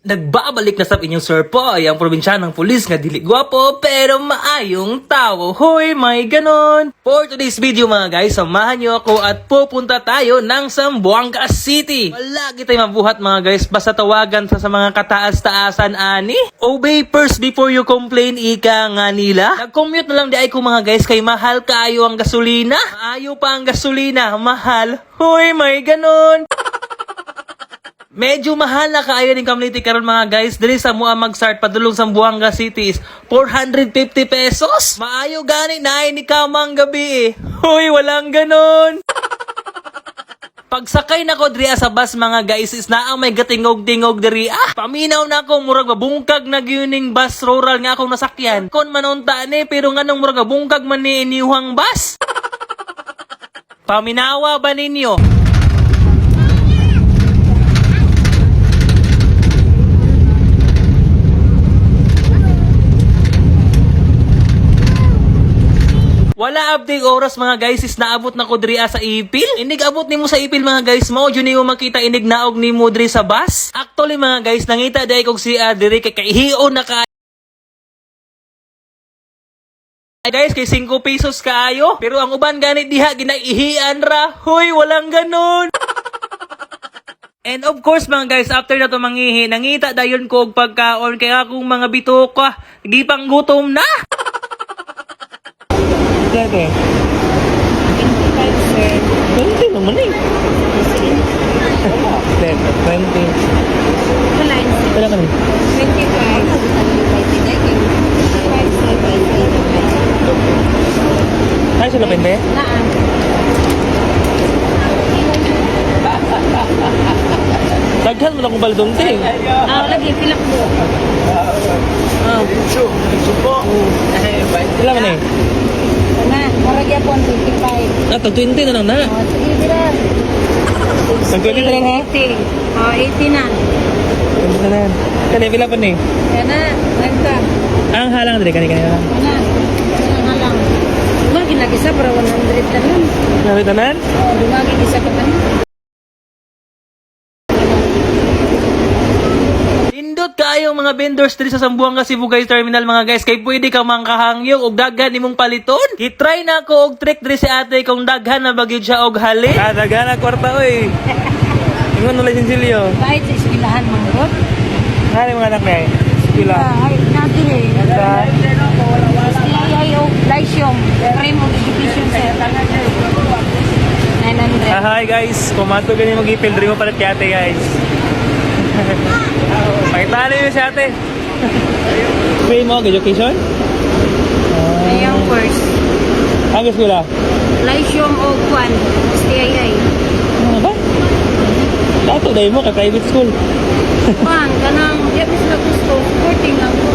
Nagbabalik na sa inyong sir po ay ang probinsyanang pulis nga dili gwapo pero maayong tao. Hoy, may ganon. For today's video mga guys, samahan niyo ako at pupunta tayo ng Zamboanga City. Malagi tayo mabuhat mga guys, basta tawagan sa, sa mga kataas-taasan ani. Obey first before you complain, ika nga nila. Nag-commute na lang di ay ko mga guys, kay mahal kaayo ang gasolina. Maayo pa ang gasolina, mahal. Hoy, may ganon. Medyo mahal na kaayo ng community karon mga guys. Dili sa mua mag-start padulong sa Buanga City is 450 pesos. Maayo gani na ni kamang gabi eh. Hoy, walang ganon. Pagsakay na ko diri sa bus mga guys is naa may gatingog-tingog diri ah. Paminaw na ako murag mabungkag na gyuning bus rural nga akong nasakyan. Kon manunta ni pero nganong murag mabungkag man ni iniuhang bus. Paminawa ba ninyo? Wala update oras mga guys is naabot na ko diri ah, sa ipil. Inig abot nimo sa ipil mga guys mo jud nimo makita inig naog nimo diri sa bus. Actually mga guys nangita dai kog si ah, diri kay kaihion na ka Guys, kay 5 pesos kaayo. Pero ang uban ganit diha ginaihian ra. Hoy, walang ganon. And of course mga guys, after na to mangihi, nangita dayon ko og pagkaon kaya akong mga bituka, gipang gutom na. Dede. 25 sir. 20 naman eh. Dede, 20. Kalain sir. Kailan ka rin? 25. 25 sir. Ay, sila pende? Naan. Daghan mo na kong baldong ting. Ah, lagi pilak mo. Ah. Sila man eh. Na, maragya po ang 25. Ah, tag 20 na lang na. Oh, sige sir. Tag 20 na lang ha? 80. Oh, 80 na. 20 na lang. Kani, pila pa ni? Yan na. Nagta. Ang halang dali, kani kani lang. Yan na. Yan na lang. Dumagi lagi sa para 100 na lang. Nabi tanan? Oh, dumagi isa ka pa Indot kaayo mga vendors diri sa Sambuanga Cebu guys terminal mga guys kay pwede ka mangkahangyong og daghan imong paliton. Gitry na ko og trick diri si ate kung daghan na bagyod siya og hali. Ah, daghan na kwarta oy. Ingon na lang silyo. Kahit sa eskwelahan mga rot. Hari mga anak niya. Sila. Ah, ay, natin eh. STI o Lysium. Cream of Education. 900. Ah, hi guys, kumato ganyan mag-ipil diri mo palit kay ate guys. Pakita niyo si ate. Free mo education? Ayang first. Ang eskwela? Lysium o Kwan. STII. Ano ba? Dato dahil mo kay private school. Kwan, kanang, di ako sila gusto. Supporting lang ko.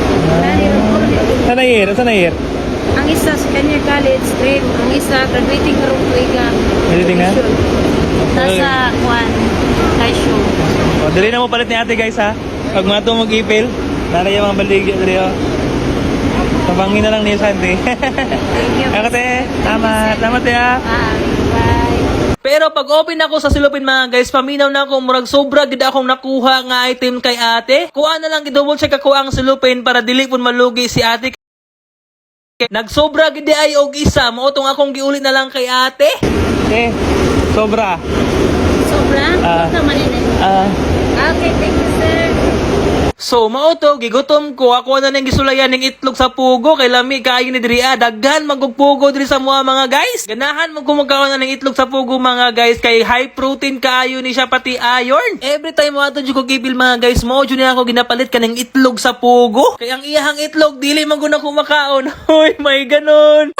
Ang ulit. Sana year? Sana year? Ang isa sa Kanya College stream. Ang isa graduating karong tuiga. Graduating na? Nasa Kwan. Lysium. Dali na mo palit ni ate guys ha. Pag mato mag-ipil, nara yung mga baligyo dali o. Tabangin na lang niya sa ate. Thank you. Ako te, tama, tama te ha. Ah, bye. Pero pag open ako sa silupin mga guys, paminaw na ako murag sobra gid akong nakuha nga item kay ate. Kuha na lang gidouble check ako ang silupin para dili pun malugi si ate. Nagsobra gid ay og isa, mo tong akong giulit na lang kay ate. Eh, sobra. Sobra? Ah. Ito. Ah, Okay, thank you. So, mao to, gigutom ko. Ako na nang gisulayan ng itlog sa pugo. Kay lami kayo ni diri ah. Daghan magugpugo diri sa mga mga guys. Ganahan mo kumakaon na ng itlog sa pugo mga guys. Kay high protein kayo ni siya pati iron. Every time mo ato ko gibil mga guys mo, dyan ako ginapalit ka ng itlog sa pugo. Kay ang iyahang itlog, dili man guna kumakaon. Hoy, may ganon.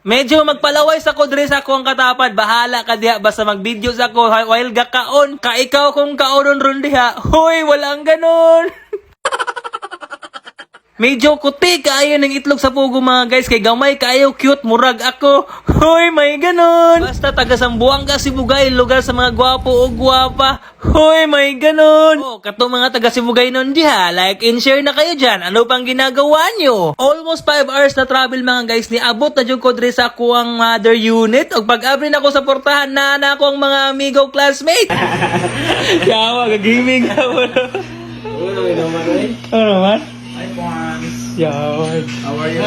Medyo magpalaway sa ko diri sa akong katapad. Bahala ka diha basta mag-video sa ko while gakaon. Ka ikaw kung kaonon ron diha. Hoy, walang ganon. Medyo kuti kaayo ng itlog sa pugo mga guys. Kay gamay kaayo cute murag ako. Hoy, may ganon. Basta taga Sambuanga, Sibugay, lugar sa mga gwapo o gwapa. Hoy, may ganon. Oh, kato mga taga Sibugay nun diha. Like and share na kayo dyan. Ano pang ginagawa nyo? Almost 5 hours na travel mga guys. Ni abot na dyan ko dre sa kuwang mother unit. O pag-abri na ko sa portahan na na ako ang mga amigo classmate. Yawa, gagiming ka mo. Uno, naman eh. Ano naman? Hi, Pons. Yawa. How are you.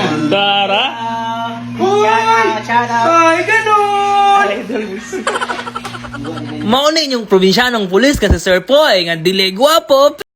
Shout out! Ay, ganon! Mauna inyong probinsyanong pulis kasi Sir Poy, nga dili gwapo,